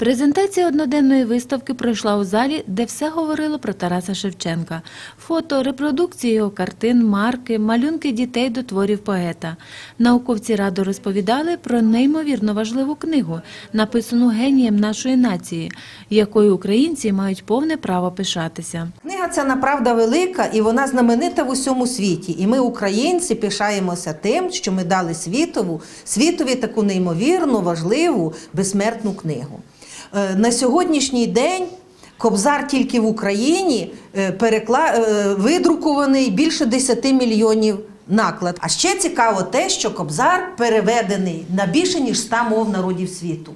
Презентація одноденної виставки пройшла у залі, де все говорило про Тараса Шевченка. Фото, репродукції його картин, марки, малюнки дітей до творів поета. Науковці радо розповідали про неймовірно важливу книгу, написану генієм нашої нації, якою українці мають повне право пишатися. Книга ця направда велика і вона знаменита в усьому світі. І ми, українці, пишаємося тим, що ми дали світову, світові таку неймовірну, важливу, безсмертну книгу. Е, На сьогоднішній день Кобзар тільки в Україні е, перекла... е, видрукований більше 10 мільйонів наклад. А ще цікаво те, що Кобзар переведений на більше ніж 100 мов народів світу.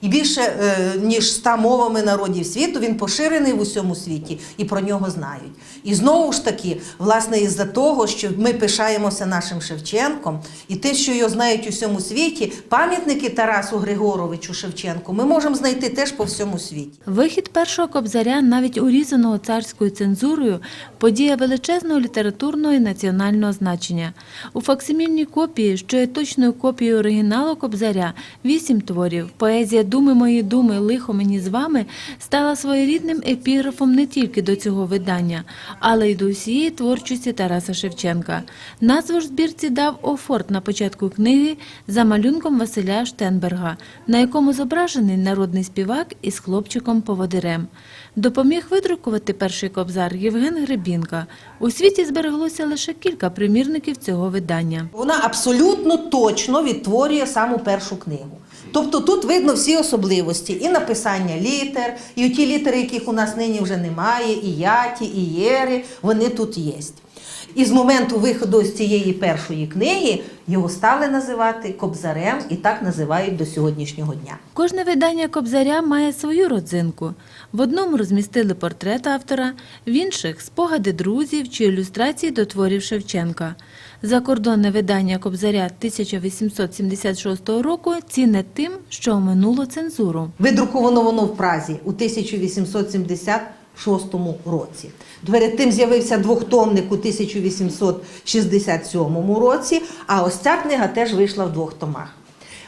І більше е, ніж 100 мовами народів світу він поширений в усьому світі і про нього знають. І знову ж таки, власне, із-за того, що ми пишаємося нашим Шевченком, і те, що його знають у всьому світі, пам'ятники Тарасу Григоровичу Шевченку ми можемо знайти теж по всьому світі. Вихід першого кобзаря, навіть урізаного царською цензурою, подія величезного літературного і національного значення. У факсимільній копії, що є точною копією оригіналу кобзаря, вісім творів. Поезія Думи мої думи, лихо мені з вами стала своєрідним епіграфом не тільки до цього видання, але й до всієї творчості Тараса Шевченка. Назву ж збірці дав Офорт на початку книги за малюнком Василя Штенберга, на якому зображений народний співак із хлопчиком-поводирем. Допоміг видрукувати перший кобзар Євген Гребінка. У світі збереглося лише кілька примірників цього видання. Вона абсолютно точно відтворює саму першу книгу. Тобто тут видно всі особливості і написання літер, і ті літери, яких у нас нині вже немає, і яті, і єри, вони тут є. І з моменту виходу з цієї першої книги його стали називати Кобзарем і так називають до сьогоднішнього дня. Кожне видання кобзаря має свою родзинку. В одному розмістили портрет автора, в інших спогади друзів чи ілюстрації до творів Шевченка. Закордонне видання кобзаря 1876 року цінне тим, що оминуло цензуру. Видруковано воно в Празі у 1876 році. Перед тим з'явився двохтомник у 1867 році, а ось ця книга теж вийшла в двох томах.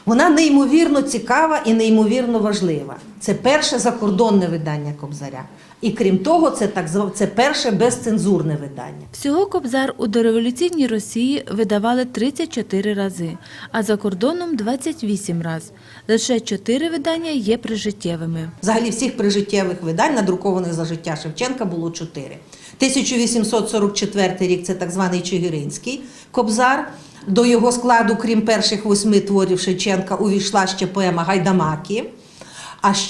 Вона неймовірно цікава і неймовірно важлива. Це перше закордонне видання Кобзаря. І крім того, це так зва- це перше безцензурне видання. Всього кобзар у дореволюційній Росії видавали 34 рази, а за кордоном 28 раз. Лише 4 видання є прижиттєвими. Взагалі всіх прижиттєвих видань, надрукованих за життя Шевченка, було чотири. 1844 рік це так званий Чигиринський кобзар. До його складу, крім перших восьми творів Шевченка, увійшла ще поема Гайдамаки. А ще